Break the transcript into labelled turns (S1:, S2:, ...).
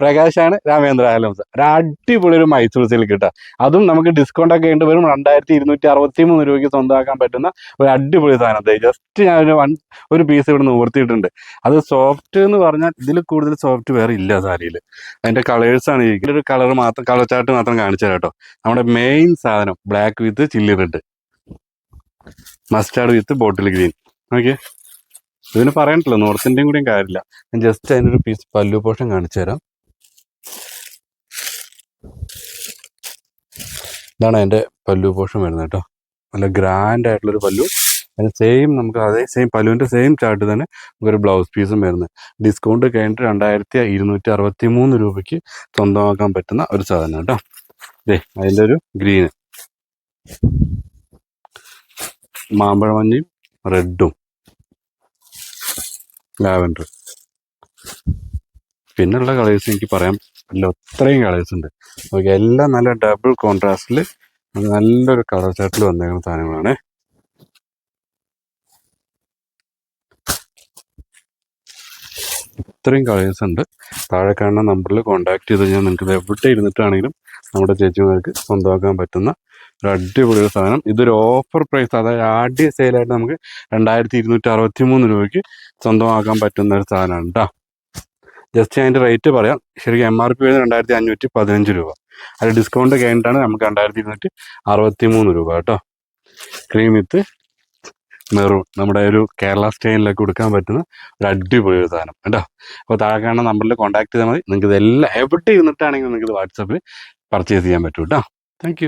S1: പ്രകാശാണ് രാമേന്ദ്ര ആലംസ്. ഒരു അടിപൊളി ഒരു മൈസൂർ സിൽക്ക് കിട്ടുക. അതും നമുക്ക് ഡിസ്കൗണ്ട് ഒക്കെ ഉണ്ട്. വരും രണ്ടായിരത്തി ഇരുന്നൂറ്റി അറുപത്തി മൂന്ന് രൂപയ്ക്ക് സ്വന്തമാക്കാൻ പറ്റുന്ന ഒരു അടിപൊളി സാധനം. ജസ്റ്റ് ഞാൻ ഒരു വൺ ഒരു പീസ് ഇവിടെ നിവർത്തിയിട്ടുണ്ട് അത് സോഫ്റ്റ് എന്ന് പറഞ്ഞാൽ ഇതിൽ കൂടുതൽ സോഫ്റ്റ് വേറെ ഇല്ല സാരിയിൽ അതിന്റെ കളേഴ്സ് ആണ് ഈ ഒരു കളർ മാത്രം കളർ ചാർട്ട് മാത്രം കാണിച്ചു കേട്ടോ. നമ്മുടെ മെയിൻ സാധനം black with chilli red mustard with bottle green okay ഇതിന് പറയണ്ടല്ലോ നോർത്തിന്റെയും കൂടിയും കാര്യമില്ല. ഞാൻ ജസ്റ്റ് അതിന്റെ ഒരു പീസ് പല്ലു പോഷൻ കാണിച്ചു തരാം. ഇതാണ് അതിന്റെ പല്ലു പോഷൻ വരുന്നത് കേട്ടോ. നല്ല ഗ്രാൻഡ് ആയിട്ടുള്ളൊരു പല്ലു. അതിന് സെയിം നമുക്ക് അതേ സെയിം പല്ലുവിന്റെ സെയിം ചാർട്ട് തന്നെ നമുക്കൊരു ബ്ലൗസ് പീസും വരുന്നത്. ഡിസ്കൗണ്ട് കഴിഞ്ഞിട്ട് രണ്ടായിരത്തി ഇരുന്നൂറ്റി അറുപത്തി മൂന്ന് രൂപയ്ക്ക് സ്വന്തമാക്കാൻ പറ്റുന്ന ഒരു സാധനം കേട്ടോ. ദേ അതിന്റെ ഒരു ഗ്രീന് മാമ്പഴമഞ്ഞയും റെഡും. ലാവൻഡർ. പിന്നെയുള്ള കളേഴ്സ് എനിക്ക് പറയാം. അല്ല അത്രയും കളേഴ്സ് ഉണ്ട് ഓക്കെ എല്ലാം നല്ല ഡബിൾ കോൺട്രാസ്റ്റിൽ നല്ലൊരു കളർ ചാർട്ടിൽ വന്നേക്കുന്ന സാധനങ്ങളാണ്. ഇത്രയും കളേഴ്സ് ഉണ്ട്. താഴെ കാണുന്ന നമ്പറിൽ കോൺടാക്ട് ചെയ്ത് കഴിഞ്ഞാൽ നിങ്ങൾക്ക് എവിടെ ഇരുന്നിട്ടാണെങ്കിലും നമ്മുടെ ചേച്ചിമാർക്ക് സ്വന്തമാക്കാൻ പറ്റുന്ന ഒരു അടിപൊളി ഒരു സാധനം. ഇതൊരു ഓഫർ പ്രൈസ് അതായത് ആദ്യ സെയിലായിട്ട് നമുക്ക് രണ്ടായിരത്തി ഇരുന്നൂറ്റി അറുപത്തി മൂന്ന് രൂപയ്ക്ക് സ്വന്തമാക്കാൻ പറ്റുന്ന ഒരു സാധനമാണ് കേട്ടോ ജസ്റ്റ് അതിന്റെ റേറ്റ് പറയാം. ശരിക്കും എം ആർ പി വരുന്നത് രണ്ടായിരത്തി അഞ്ഞൂറ്റി പതിനഞ്ച് രൂപ. അത് ഡിസ്കൗണ്ട് കഴിഞ്ഞിട്ടാണ് നമുക്ക് രണ്ടായിരത്തി ഇരുന്നൂറ്റി അറുപത്തി മൂന്ന് രൂപ കേട്ടോ. Cream with maroon. നമ്മുടെ ഒരു കേരള സ്റ്റൈലിലൊക്കെ കൊടുക്കാൻ പറ്റുന്ന ഒരു അടിപൊളി ഒരു സാധനം കേട്ടോ. അപ്പോൾ താഴെ കാണുന്ന നമ്പറിൽ കോൺടാക്ട് ചെയ്താൽ മതി. നിങ്ങൾക്ക് ഇതെല്ലാം എവിടെ ഇരുന്നിട്ടാണെങ്കിലും നിങ്ങൾക്ക് വാട്സാപ്പിൽ പർച്ചേസ് ചെയ്യാൻ പറ്റും കേട്ടോ. താങ്ക്